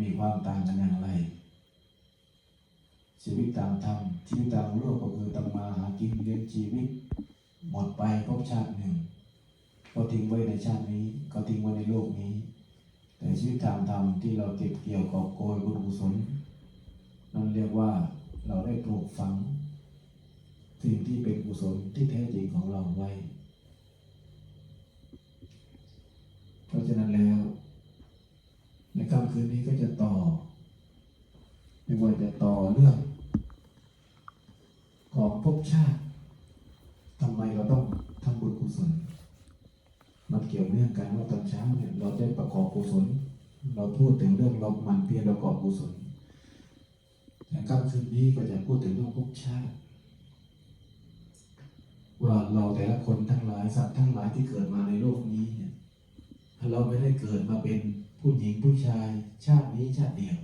มีความต่างกันอย่างไร ชีวิตตามธรรมชีวิตตามโลกก็คือทำมาหากินเลี้ยงชีวิต หมดไปภพชาติหนึ่ง ก็ทิ้งไว้ในชาตินี้ ก็ทิ้งไว้ในโลกนี้ แต่ชีวิตตามธรรมที่เราเก็บเกี่ยวกอบโกยบุญกุศลนั่นเรียกว่าเราได้ปลูกฝัง สิ่งที่เป็นกุศลที่แท้จริงของเราไว้ เพราะฉะนั้นแล้ว ค่ำคืนนี้ก็จะต่อ ไม่ว่าจะต่อเรื่อง ของภพชาติทำไมเราต้องทำบุญกุศล มันเกี่ยวเนื่องกันว่าตอนเช้าเนี่ยเราได้ประกอบกุศล เราพูดถึงเรื่องเราหมันเพียรประกอบกุศลแต่ค่ำคืนนี้ก็จะพูดถึงเรื่องภพชาติว่าเราแต่ละคนทั้งหลายสัตว์ทั้งหลายที่เกิดมาในโลกนี้เนี่ย เราไม่ได้เกิดมาเป็น ผู้หญิงผู้ชาย ชาตินี้ชาติเดียว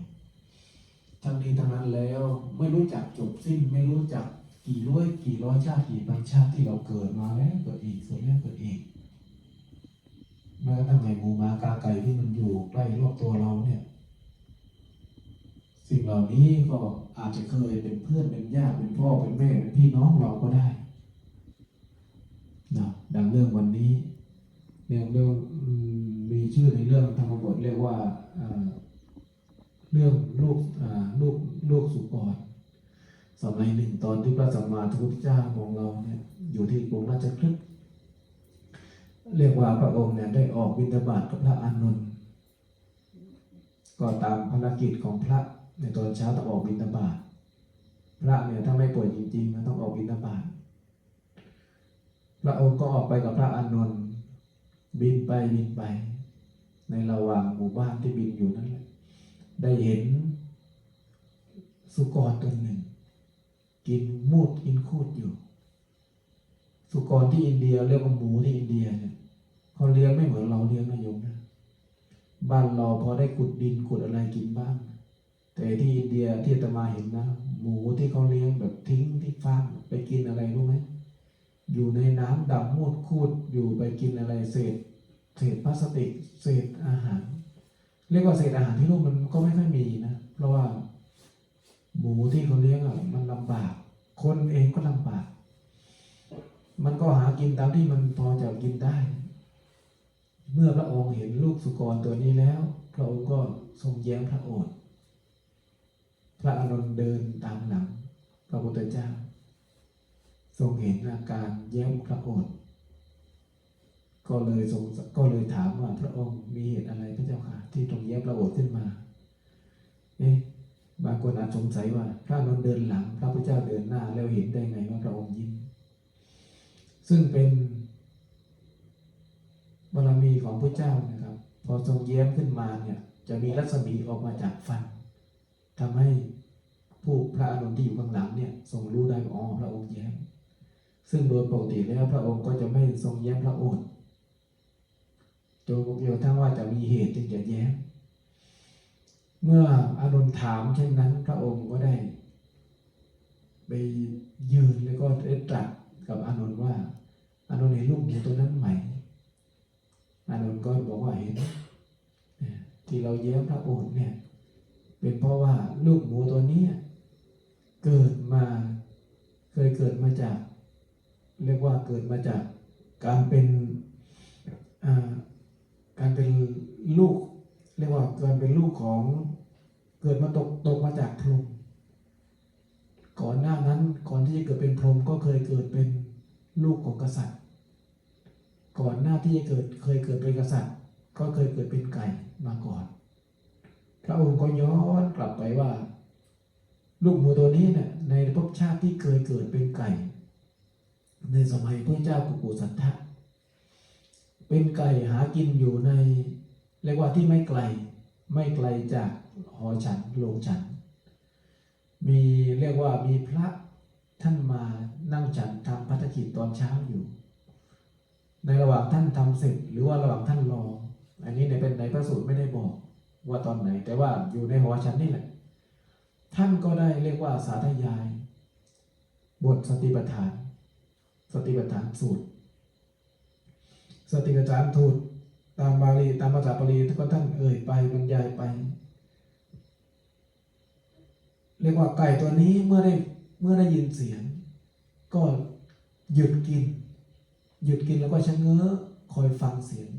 ทั้งนี้ทั้งนั้นแล้วไม่รู้จักจบสิ้นไม่รู้จักกี่ร้อยกี่ร้อยชาติกี่พันชาติที่เราเกิดมาแล้วเกิดอีกเกิดแล้วเกิดอีกแม้กระทั่งไงหมูมากาไก่ที่มันอยู่ใกล้รอบตัวเราเนี่ย สิ่งเหล่านี้ก็อาจจะเคยเป็นเพื่อนเป็นญาติเป็นพ่อเป็นแม่เป็นพี่น้องเราก็ได้นะดังเรื่องวันนี้เรื่องเรื่อง ชื่อในเรื่องธรรมบทเรียกว่าเรื่องลูกลูกลูกสุกรสมัยหนึ่งตอนที่พระสัมมาสัมพุทธเจ้าของเราเนี่ยอยู่ที่กรุงราชคฤห์เรียกว่าพระองค์เนี่ยได้ออกบิณฑบาตกับพระอานนท์ก็ตามภารกิจของพระในตอนเช้าต้องออกบิณฑบาตพระเนี่ยถ้าไม่ป่วยจริงๆมันต้องออกบิณฑบาตพระองค์ก็ออกไปกับพระอานนท์บินไปบินไป ในระหว่างหมู่บ้านที่บินอยู่นั่นแหละได้เห็นสุกรตัวหนึ่ง กินมูดกินคูดอยู่ สุกรที่อินเดียเรียกว่าหมูที่อินเดียเนี่ยเขาเลี้ยงไม่เหมือนเราเลี้ยงนะโยมนะบ้านเราพอได้ขุดดินขุดอะไรกินบ้าง แต่ที่อินเดียที่ตมาเห็นนะ หมูที่เขาเลี้ยงแบบทิ้งที่ฟาร์มไปกินอะไรรู้ไหมอยู่ในน้ำดำมูดคูดอยู่ไปกินอะไรเศษ เศษพลาสติกเศษอาหาร เรียกว่าเศษอาหารที่นู่นมันก็ไม่ค่อยมีนะ เพราะว่าหมูที่เขาเลี้ยงอะมันลำบาก คนเองก็ลำบาก มันก็หากินตามที่มันพอจะกินได้ เมื่อพระองค์เห็นลูกสุกรตัวนี้แล้ว พระองค์ก็ทรงแย้มพระโอษฐ์พระอานนเดินตามหลังพระพุทธเจ้า ทรงเห็นอาการแย้มพระโอษฐ์ ก็เลยทรงก็เลยถามว่าพระองค์มีเหตุอะไรพระเจ้าค่ะ ที่ตรงแย้มพระโอษฐ์ขึ้นมาเอ๊ะบางคนอาจสงสัยว่า พระอานนท์เดินหลัง พระพุทธเจ้าเดินหน้าแล้วเห็นได้ไงว่าพระองค์ยิ้ม ซึ่งเป็นบารมีของพระเจ้านะครับ พอทรงแย้มขึ้นมาเนี่ยจะมีรัศมีออกมาจากฟันทำให้ผู้พระอนนท์ที่อยู่ข้างหลังเนี่ยทรงรู้ได้ว่าอ๋อพระองค์แย้มซึ่งโดยปกติแล้วพระองค์ก็จะไม่ทรงแย้มพระโอษฐ์ จนกระทั่งว่าจะมีเหตุจึงจะแย้มเมื่ออานนท์ถามเช่นนั้น พระองค์ก็ได้ ไปยืนแล้วก็ได้ตรัสกับอานนท์ว่า อานนท์เห็นลูกหมูตัวนั้นไหม อานนท์ก็บอกว่าเห็นที่เราแย้มพระโอษฐ์เนี่ย เป็นเพราะว่าลูกหมูตัวนี้เกิดมาเคยเกิดมาจาก เรียกว่าเกิดมาจากการเป็นอ่า การเป็นลูก เรียกว่าการเป็นลูกของเกิดมาตกตกมาจากพรหมก่อนหน้านั้นก่อนที่จะเกิดเป็นพรหมก็เคยเกิดเป็นลูกของกษัตริย์ ก่อนหน้าที่จะเกิดเคยเกิดเป็นกษัตริย์ ก็เคยเกิดเป็นไก่มาก่อน พระองค์ก็ย้อนกลับไปว่า ลูกหมูตัวนี้เนี่ยในภพชาติที่เคยเกิดเป็นไก่ ในสมัยพระเจ้ากุกุสันทะ เป็นไก่หากินอยู่ในเรียกว่าที่ไม่ไกลไม่ไกลจากหอฉันโรงฉัน มีเรียกว่ามีพระท่านมานั่งฉันทำพัฒกิจตอนเช้าอยู่ ในระหว่างท่านทำเสร็จหรือว่าระหว่างท่านรออันนี้ในเป็นในพระสูตรไม่ได้บอกว่าตอนไหน แต่ว่าอยู่ในหอฉันนี่แหละ ท่านก็ได้เรียกว่าสาธยาย บทสติปัฏฐาน สติปัฏฐานสูตร สติปัฏฐานสูตตามบาลีตามภาษาบาลีก็ท่านเอ่ยไปบรรยายไป เรียกว่าไก่ตัวนี้เมื่อได้เมื่อได้ยินเสียง ก็หยุดกิน หยุดกินแล้วก็ชะเง้อคอยฟังเสียง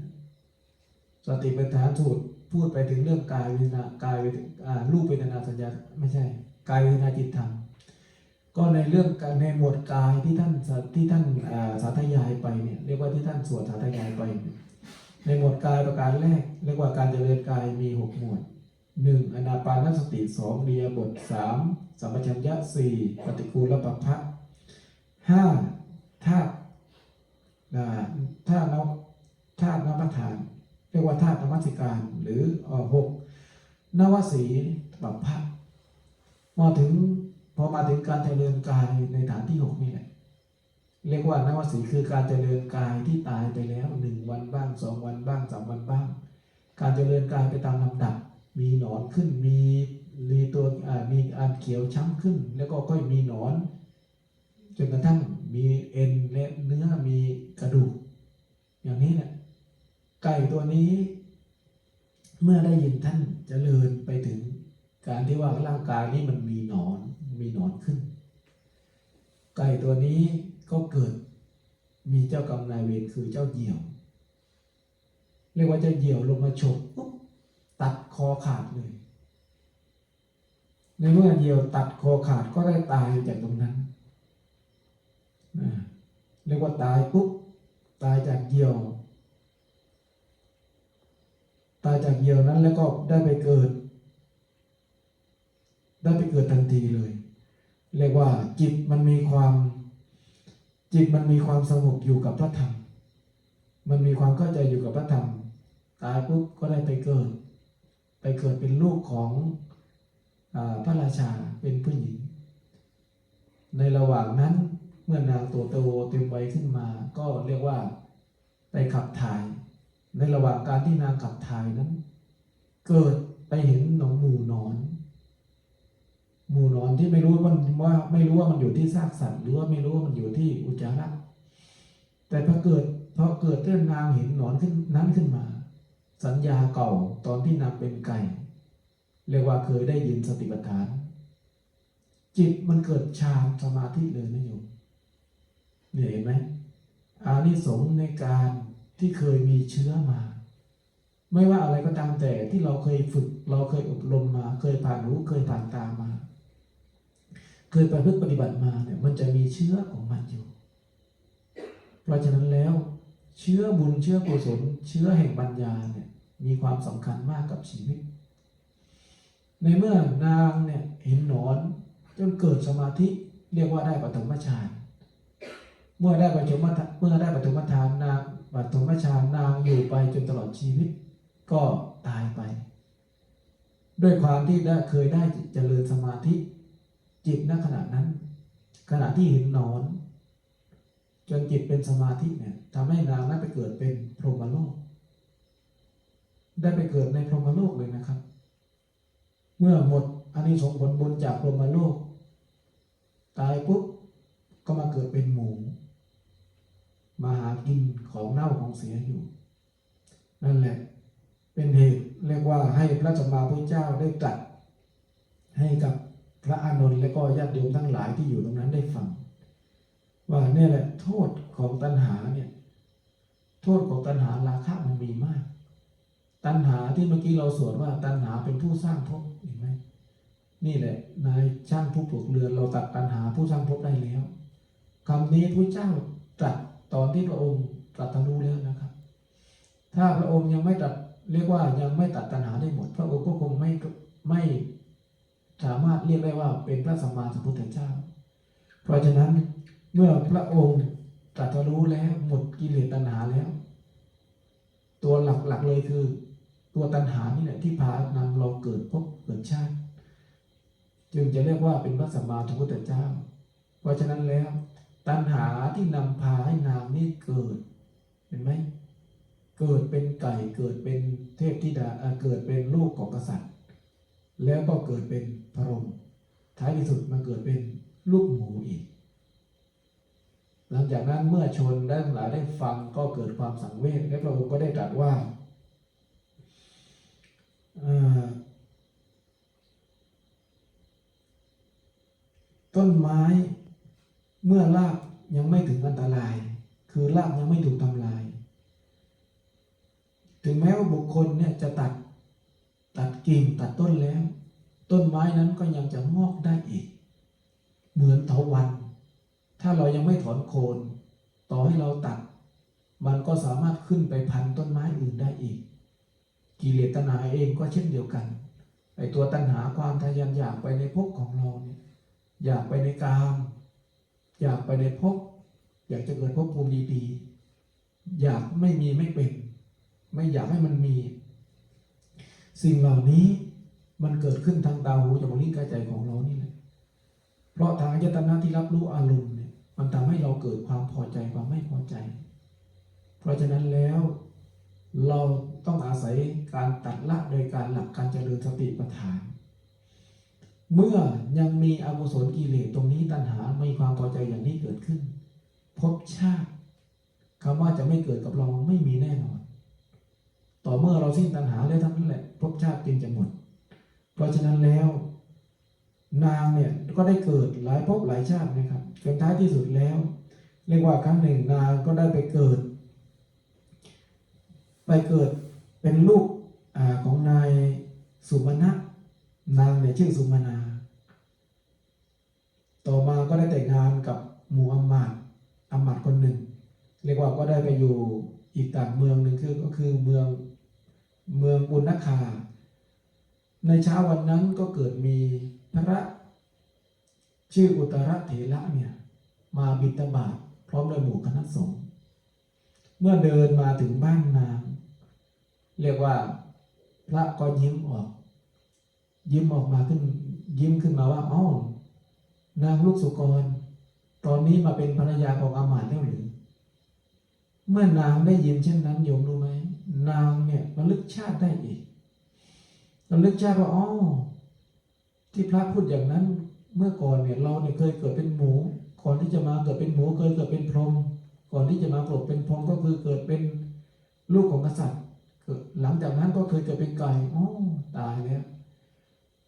สติปัฏฐานสูตรพูดไปถึงเรื่องกายเวทนากายเวทอ่ารูปเวทนาสัญญาไม่ใช่ กายเวทนาจิตธรรม ก็ในเรื่องการในหมวดกายที่ท่านที่ท่านสาธยายไปเนี่ยเรียกว่าที่ท่านสวดสาธยายไป ในหมวดกายประการแรก เรียกว่าการเจริญกายมีหกหมวดหนึ่งอนาปานสติสองเรียบทสามสัมปชัญญะสี่ปฏิคูลปัปพะห้าธาตุธาตุนวธาตุนวัฏฐาน เรียกว่าธาตุนมัสสิการหรือออหกนวสีปัปพะมาถึง พอมาถึงการเจริญกายในฐานที่หกนี่แหละเรียกว่านวสีคือการเจริญกายที่ตายไปแล้วหนึ่งวันบ้างสองวันบ้างสามวันบ้าง การเจริญกายไปตามลำดับ มีหนอนขึ้นมีมีตัวมีอันเขียวช้ำขึ้น แล้วก็ค่อยมีหนอนจนกระทั่งมีเอ็นและเนื้อมีกระดูก อย่างนี้แหละไก่ตัวนี้ เมื่อได้ยินท่านเจริญไปถึง การที่ว่าร่างกายนี้มันมีหนอน ไก่ตัวนี้ก็เกิด มีเจ้ากรรมนายเวรคือเจ้าเหยี่ยว เรียกว่าเจ้าเหยี่ยวลงมาฉกปุ๊บตัดคอขาดเลย ในเมื่อเหยี่ยวตัดคอขาดก็ได้ตายจากตรงนั้นนะเรียกว่าตายปุ๊บตายจากเหยี่ยว ตายจากเหยี่ยวนั้นแล้วก็ได้ไปเกิด ได้ไปเกิดทันทีเลย เรียกว่าจิตมันมีความจิตมันมีความสงบอยู่กับพระธรรม มันมีความเข้าใจอยู่กับพระธรรม ตายปุ๊บก็ได้ไปเกิด ไปเกิดเป็นลูกของอพระราชาเป็นผู้หญิง ในระหว่างนั้นเมื่อนางตัวโตเต็มวัยขึ้นมา ก็เรียกว่าไปขับถ่าย ในระหว่างการที่นางขับถ่ายนั้น เกิดไปเห็นหนองหมูนอน มูหนอนที่ไม่รู้ว่ามันว่าไม่รู้ว่ามันอยู่ที่ซากสัตว์หรือว่าไม่รู้ว่ามันอยู่ที่อุจจาระแต่พอเกิดพอเกิดเรื่องนางเห็นหนอนขึ้นนั้นขึ้นมา สัญญาเก่าตอนที่นางเป็นไก่เรียกว่าเคยได้ยินสติปัฏฐาน จิตมันเกิดฌานสมาธิเลยนะโยมเนี่ยเห็นไหมอานิสงส์ในการที่เคยมีเชื้อมา ไม่ว่าอะไรก็ตามแต่ที่เราเคยฝึก เราเคยอบรมมา เคยผ่านรู้เคยผ่านตามา เคยประพฤติปฏิบัติมาเนี่ยมันจะมีเชื้อของมันอยู่ เพราะฉะนั้นแล้ว เชื้อบุญเชื้อกุศลเชื้อแห่งปัญญาเนี่ยมีความสำคัญมากกับชีวิต ในเมื่อนางเนี่ยเห็นหนอนจนเกิดสมาธิเรียกว่าได้ปฐมฌานเมื่อได้ปฐมฌานเมื่อได้ปฐมฌานนางปฐมฌานนางอยู่ไปจนตลอดชีวิต ก็ตายไป ด้วยความที่ได้เคยได้เจริญสมาธิ จิตณขณะนั้น ขณะที่เห็นนอน จนจิตเป็นสมาธิเนี่ยทำให้นางนั้นไปเกิดเป็นพรหมโลก ได้ไปเกิดในพรหมโลกเลยนะครับ เมื่อหมดอันนี้สงส์ผลบุญจากพรหมโลก ตายปุ๊บก็มาเกิดเป็นหมู มาหากินของเน่าของเสียอยู่ นั่นแหละ เป็นเหตุเรียกว่าให้พระสัมมาพุทธเจ้าได้ตรัสให้กับ พระอานนท์และก็ญาติโยมทั้งหลายที่อยู่ตรงนั้นได้ฟัง ว่าเนี่ยแหละโทษของตัณหาเนี่ยโทษของตัณหาราคะมันมีมาก ตัณหาที่เมื่อกี้เราสวดว่าตัณหาเป็นผู้สร้างภพเห็นไหมนี่แหละ นายช่างผู้ปลูกเรือนเราตัดตัณหาผู้สร้างภพได้แล้วคำนี้พระเจ้าตรัสตอนที่พระองค์ตรัสรู้แล้วนะครับ ถ้าพระองค์ยังไม่ตรัสเรียกว่ายังไม่ตัดตัณหาได้หมด พระองค์ก็คงไม่ไม่ สามารถเรียกได้ว่าเป็นพระสัมมาสัมพุทธเจ้า เพราะฉะนั้นเมื่อพระองค์ตรัสรู้แล้วหมดกิเลสตัณหาแล้ว ตัวหลักๆเลยคือ ตัวตัณหานี่แหละที่พานำเราเกิดพบเกิดชาติ จึงจะเรียกว่าเป็นพระสัมมาสัมพุทธเจ้า เพราะฉะนั้นแล้ว ตัณหาที่นำพาให้นางนี่เกิดเห็นไหมเกิดเป็นไก่เกิดเป็นเทพธิดาเกิดเป็นลูกของกษัตริย์ แล้วก็เกิดเป็นพรหมท้ายที่สุดมาเกิดเป็นลูกหมูอีก หลังจากนั้นเมื่อชนได้หลายได้ฟังก็เกิดความสังเวชและพระองค์ก็ได้ตรัสว่าต้นไม้เมื่อรากยังไม่ถึงอันตราย คือรากยังไม่ถูกทำลาย ถึงแม้ว่าบุคคลเนี่ยจะตัด ตัดกิ่งตัดต้นแล้ว ต้นไม้นั้นก็ยังจะงอกได้อีก เหมือนเถาวัน ถ้าเรายังไม่ถอนโคน ต่อให้เราตัด มันก็สามารถขึ้นไปพันต้นไม้อื่นได้อีก กิเลสตัณหาเองก็เช่นเดียวกันไอตัวตัณหาความทะยานอยากไปในภพของเราเนี่ยอยากไปในกาม อยากไปในภพอยากจะเกิดภพภูมิดีๆอยากไม่มีไม่เป็น ไม่อยากให้มันมี สิ่งเหล่านี้มันเกิดขึ้นทางตาหูจมูกลิ้นกายใจของเรานี่แหละเพราะทางอายตนะที่รับรู้อารมณ์เนี่ยมันทำให้เราเกิดความพอใจความไม่พอใจ เพราะฉะนั้นแล้วเราต้องอาศัยการตัดละโดยการหลักการเจริญสติปัฏฐาน เมื่อยังมีอกุศลกิเลสตรงนี้ตัณหาไม่ความพอใจอย่างนี้เกิดขึ้นภพชาติคำว่าจะไม่เกิดกับเราไม่มีแน่นอน ต่อเมื่อเราสิ้นตัณหาแล้วเท่านั้นแหละภพชาติจึงจะหมด เพราะฉะนั้นแล้ว นางเนี่ยก็ได้เกิดหลายภพหลายชาตินะครับจนท้ายที่สุดแล้ว เรียกว่าครั้งหนึ่งนางก็ได้ไปเกิด ไปเกิดเป็นลูกอของนายสุมาณะนางเนี่ยชื่อสุมาณาต่อมาก็ได้แต่งงานกับหมู่อัมมาดอัมมาดคนหนึ่ง เรียกว่าก็ได้ไปอยู่อีกต่างเมืองหนึ่งคือก็คือเมือง เมืองบุญนคา ในเช้าวันนั้นก็เกิดมีพระชื่ออุตรเถระเนี่ยมาบิณฑบาตพร้อมด้วยหมู่คณะสงฆ์เมื่อเดินมาถึงบ้านนางเรียกว่าพระก็ยิ้มออก ยิ้มออกมาขึ้น ยิ้มขึ้นมาว่าอ้านางลูกสุกร ตอนนี้มาเป็นภรรยาของอามาตย์แล้วหรือ เมื่อนางได้ยินเช่นนั้นโยมรู้ไหม นางเนี่ยระลึกชาติได้อีกระลึกชาติว่าอ๋อที่พระพูดอย่างนั้นเมื่อก่อนเนี่ยเราเนี่ยเคยเกิดเป็นหมูก่อนที่จะมาเกิดเป็นหมูเคยเกิดเป็นพรหมก่อนที่จะมาเกิดเป็นพรหมก็คือเกิดเป็นลูกของกษัตริย์เกิดหลังจากนั้นก็เคยเกิดเป็นไก่อ๋อตายแล้ว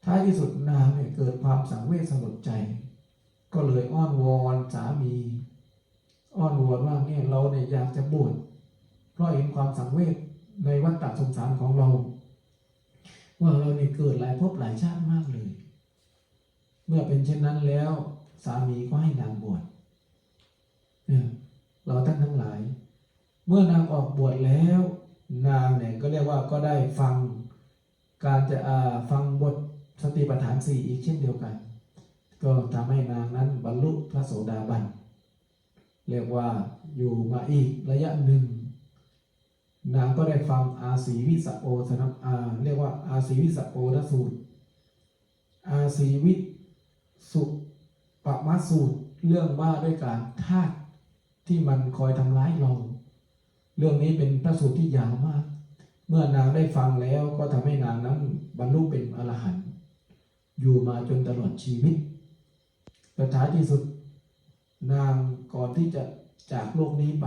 ท้ายที่สุดนางเนี่ยเกิดความสังเวชสลดใจ ก็เลยอ้อนวอนสามี อ้อนวอนว่าเนี่ยเราเนี่ยอยากจะบวชเพราะเห็นความสังเวช ในวัฏฏะสงสารของเรา ว่าเราเนี่ยเกิดหลายภพหลายชาติมากเลย เมื่อเป็นเช่นนั้นแล้ว สามีก็ให้นางบวชเนี่ยเราท่านทั้งหลาย เมื่อนางออกบวชแล้ว นางเนี่ยก็เรียกว่าก็ได้ฟังการจะอ่าฟังบทสติปัฏฐานสี่อีกเช่นเดียวกัน ก็ทำให้นางนั้นบรรลุพระโสดาบันเรียกว่าอยู่มาอีกระยะหนึ่ง นางก็ได้ฟังอาศีวิสโอสนับอาเรียกว่าอาศีวิสโอทสูตร อาศีวิสุปมาสูตรเรื่องว่าด้วยการธาตุที่มันคอยทำร้ายเรา เรื่องนี้เป็นพระสูตรที่ยาวมาก เมื่อนางได้ฟังแล้วก็ทำให้นางนั้นบรรลุเป็นอรหันต์อยู่มาจนตลอดชีวิตแต่ท้ายที่สุดนางก่อนที่จะจากโลกนี้ไป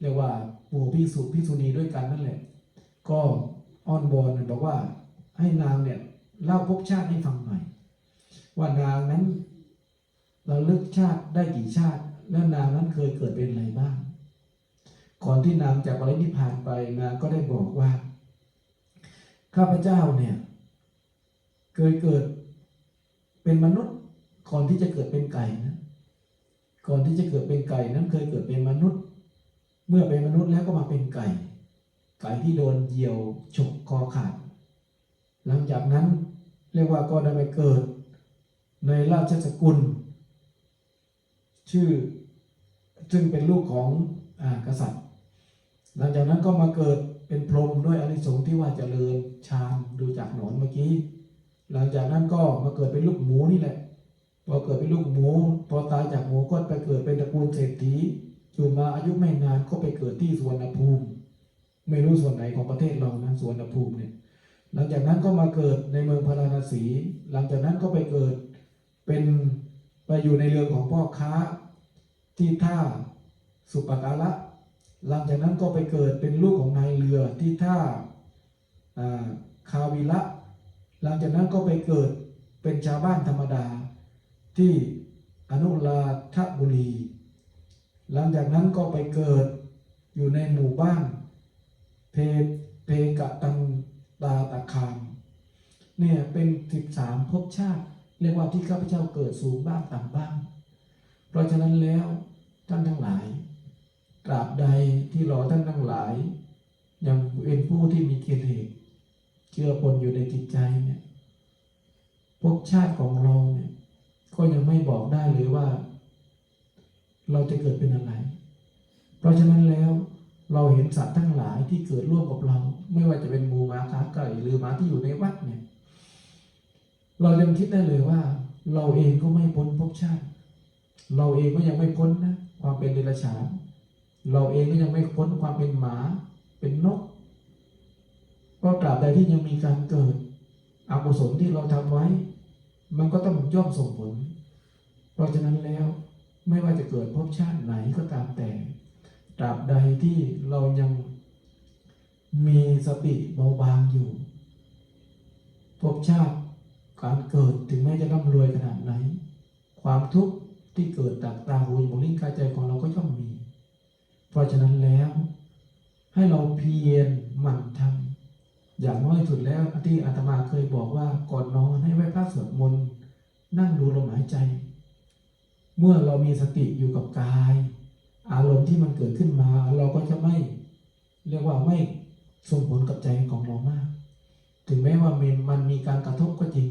เรียกว่า ปู่พิสุพิสุณีด้วยกันนั่นแหละ ก็อ้อนวอนบอกว่าให้นางเนี่ยเล่าภพชาติให้ฟังหน่อยว่านางนั้นเราเลือกชาติได้กี่ชาติ แล้วนางนั้นเคยเกิดเป็นอะไรบ้าง ก่อนที่นางจากปรินิพพานไปนางก็ได้บอกว่า ข้าพเจ้าเนี่ย เคยเกิดเป็นมนุษย์ ก่อนที่จะเกิดเป็นไก่นะ ก่อนที่จะเกิดเป็นไก่นั้นเคยเกิดเป็นมนุษย์ เมื่อเป็นมนุษย์แล้วก็มาเป็นไก่ ไก่ที่โดนเหยี่ยวฉกคอขาด หลังจากนั้นเรียกว่าก็ได้ไปเกิด ในราชสกุล ชื่อซึ่งเป็นลูกของอกษัตริย์ หลังจากนั้นก็มาเกิดเป็นพรหมด้วยอานิสงส์ที่ว่าเจริญฌานดูจากหนอนเมื่อกี้ หลังจากนั้นก็มาเกิดเป็นลูกหมูนี่แหละพอเกิดเป็นลูกหมู พอตายจากหมูก็ไปเกิดเป็นตระกูลเศรษฐี อยู่มาอายุไม่นานก็ไปเกิดที่สวนภูมิ ไม่รู้ส่วนไหนของประเทศเรานะสวนภูมิเนี่ย หลังจากนั้นก็มาเกิดในเมืองพาราณสี หลังจากนั้นก็ไปเกิดเป็นไปอยู่ในเรือนของพ่อค้าที่ท่าสุปการะหลังจากนั้นก็ไปเกิดเป็นลูกของนายเรือที่ท่าคาวิละหลังจากนั้นก็ไปเกิดเป็นชาวบ้านธรรมดาที่อนุราธบุรี หลังจากนั้นก็ไปเกิดอยู่ในหมู่บ้านเพเพกะตังตาตะคามเนี่ยเป็นสิบสามภพชาติ เรียกว่าที่ข้าพเจ้าเกิดสูงบ้างต่ำบ้าง เพราะฉะนั้นแล้วท่านทั้งหลายตราบใดที่ราท่านทั้งหลาย ยังเป็นผู้ที่มีกิเลสเชื่อปนอยู่ในจิตใจเนี่ยภพชาติของเราเนี่ยก็ยังไม่บอกได้เลยว่า เราจะเกิดเป็นอะไร เพราะฉะนั้นแล้วเราเห็นสัตว์ทั้งหลายที่เกิดร่วมกับเรา ไม่ว่าจะเป็นหมูหมาขาไก่หรือหมาที่อยู่ในวัดเนี่ย เรายังคิดได้เลยว่า เราเองก็ไม่พ้นภพชาติ เราเองก็ยังไม่พ้นนะความเป็นเดรัจฉานเราเองก็ยังไม่พ้นความเป็นหมาเป็นนกเพราะตราบใดที่ยังมีการเกิดอกุศลที่เราทำไว้ มันก็ต้องย่อมส่งผล เพราะฉะนั้นแล้ว ไม่ว่าจะเกิดภพชาติไหนก็ตามแต่ตราบใดที่เรายังมีสติเบาบางอยู่ภพชาติการเกิดถึงแม้จะร่ำรวยขนาดไหน ความทุกข์ที่เกิดจากตาหูจมูกลิ้นกายใจของเราก็ย่อมมี เพราะฉะนั้นแล้ว ให้เราเพียรหมั่นทำอย่างน้อยสุดแล้วที่อาตมาเคยบอกว่าก่อนนอนให้ไหว้พระสวดมนต์นั่งดูลมหายใจ เมื่อเรามีสติอยู่กับกาย อารมณ์ที่มันเกิดขึ้นมา เราก็จะไม่เรียกว่าไม่ส่งผลกับใจของเรามาก ถึงแม้ว่ามันมันมีการกระทบก็จริง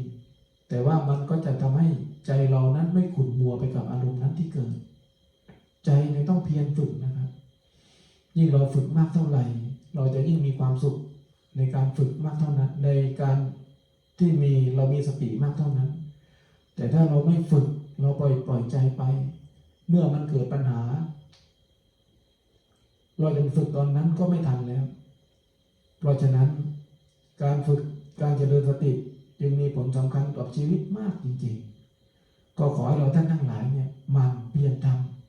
แต่ว่ามันก็จะทำให้ใจเรานั้นไม่ขุ่นมัวไปกับอารมณ์นั้นที่เกิด ใจเนี่ยต้องเพียรฝึกนะครับ ยิ่งเราฝึกมากเท่าไหร่ เราจะยิ่งมีความสุขในการฝึกมากเท่านั้น ในการที่มีเรามีสติมากเท่านั้น แต่ถ้าเราไม่ฝึก เราปล่อยปล่อยใจไป เมื่อมันเกิดปัญหา เราจะฝึกตอนนั้นก็ไม่ทันแล้ว เพราะฉะนั้นการฝึกการเจริญสติจึงมีผลสำคัญต่อชีวิตมากจริง ๆ ก็ขอให้เราท่านทั้งหลายเนี่ยหมันเพียรท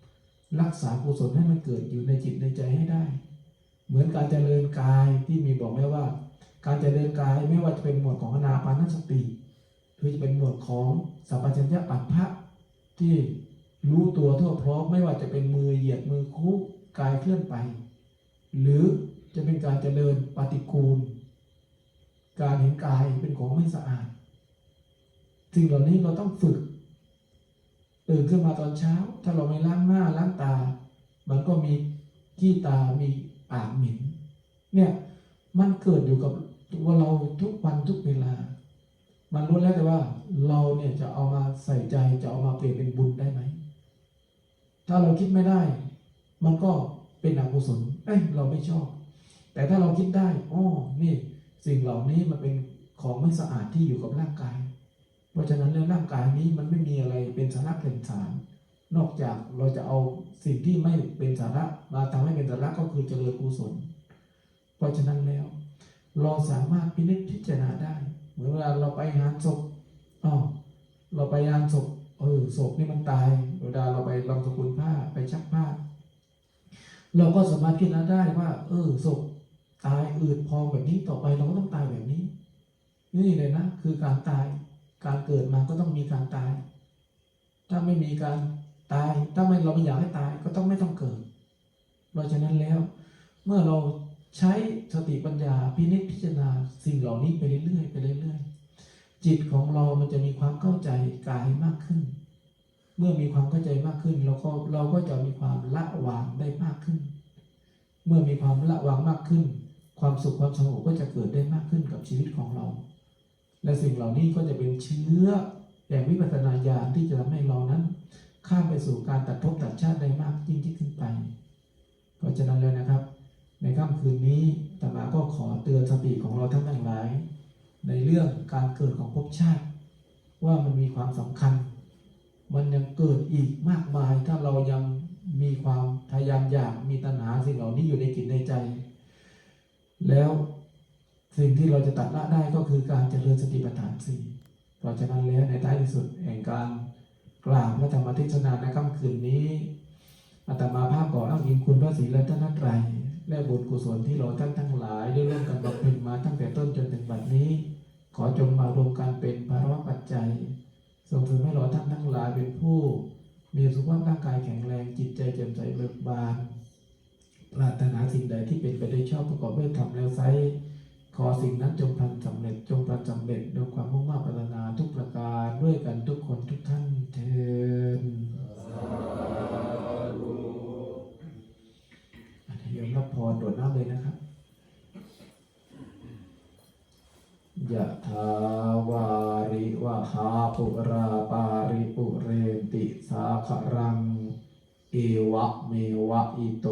ำรักษากุศลให้มันเกิดอยู่ในจิตในใจให้ได้ เหมือนการเจริญกายที่มีบอกไว้ว่า การเจริญกายไม่ว่าจะเป็นหมวดของอนาปานสติ หรือจะเป็นหมวดของสัพพัญญะปัฏฐะ ที่รู้ตัวทั่วพร้อมไม่ว่าจะเป็นมือเหยียดมือคุกกายเคลื่อนไป หรือจะเป็นการเจริญปฏิกูล การเห็นกายเป็นของไม่สะอาดสิ่งเหล่านี้เราต้องฝึกตื่นขึ้นมาตอนเช้า ถ้าเราไม่ล้างหน้าล้างตา มันก็มีขี้ตามีปากหม็นเนี่ยมันเกิดอยู่กับตัวเราทุกวันทุกเวลา มันรู้แล้วแต่ว่าเราเนี่ยจะเอามาใส่ใจจะเอามาเปลี่ยนเป็นบุญได้ไหม ถ้าเราคิดไม่ได้ มันก็เป็นอกุศลเอ้ยเราไม่ชอบ แต่ถ้าเราคิดได้อ๋อนี่ สิ่งเหล่านี้มันเป็นของไม่สะอาดที่อยู่กับร่างกาย เพราะฉะนั้นแล้วร่างกายนี้มันไม่มีอะไรเป็นสาระเป็นสาร นอกจากเราจะเอาสิ่งที่ไม่เป็นสาระมาทำให้เป็นสาระก็คือเจริญกุศล เพราะฉะนั้นแล้ว เราสามารถพินิจพิจารณาได้ เหมือนเวลาเราไปงานศพอ๋อเราไปงานศพเออศพนี่มันตาย เวลาเราไปลองสกุลผ้าไปชักผ้า เราก็สามารถพิจารณาได้ว่า เออศพตายอืดพองแบบนี้ต่อไปเราก็ต้องตายแบบนี้ นี่เลยนะ คือการตายการเกิดมาก็ต้องมีการตาย ถ้าไม่มีการตาย ถ้าไม่เราไม่อยากให้ตายก็ต้องไม่ต้องเกิด เพราะฉะนั้นแล้ว เมื่อเรา ใช้สติปัญญาพินิจพิจารณาสิ่งเหล่านี้ไปเรื่อยๆไปเรื่อยๆจิตของเรามันจะมีความเข้าใจกายมากขึ้น เมื่อมีความเข้าใจมากขึ้น เราก็เราก็จะมีความละวางได้มากขึ้น เมื่อมีความละวางมากขึ้น ความสุขความสงบก็จะเกิดได้มากขึ้นกับชีวิตของเรา และสิ่งเหล่านี้ก็จะเป็นเชื้อแห่งวิปัสสนาญาณที่จะทำให้เรานั้น ข้ามไปสู่การตัดภพตัดชาติได้มากยิ่งยิ่งขึ้นไป เพราะฉะนั้นแล้วนะครับ ในค่ำคืนนี้ตมาก็ขอเตือนสติของเราทั้งทั้งหลาย ในเรื่องการเกิดของภพชาติ ว่ามันมีความสำคัญ มันยังเกิดอีกมากมาย ถ้าเรายังมีความพยายามอยากมีตัณหาสิ่งเหล่านี้อยู่ในจิตในใจ แล้วสิ่งที่เราจะตัดละได้ก็คือการเจริญสติปัฏฐานสี่เพราะฉะนั้นแล้วในท้ายที่สุดแห่งการกล่าวพระธรรมเทศนาในค่ำคืนนี้อาตมาภาพขออ้างอิงคุณพระศรีรัตนตรัย และบุญกุศลที่เราท่านทั้งหลายได้ร่วมกันบำเพ็ญมาตั้งแต่ต้นจนถึงบัดนี้ ขอจงมารวมกันเป็นภาระปัจจัยส่งเสริมให้เราท่านทั้งหลายเป็นผู้ มีสุขภาพร่างกายแข็งแรงจิตใจแจ่มใสเบิกบานปรารถนาสิ่งใดที่เป็นไปได้ชอบประกอบด้วยธรรมแล้วไซขอสิ่งนั้นจงพันสำเร็จจงประจำเร็จด้วยความมุ่งมั่นปรารถนาทุกประการด้วยกันทุกคนทุกท่านเทอ โยมรับพรโดน้ำเลยนะครับยะทาวาริวะหาปุราปาริปุเรนติสาครัง เอวะเมวะอิโต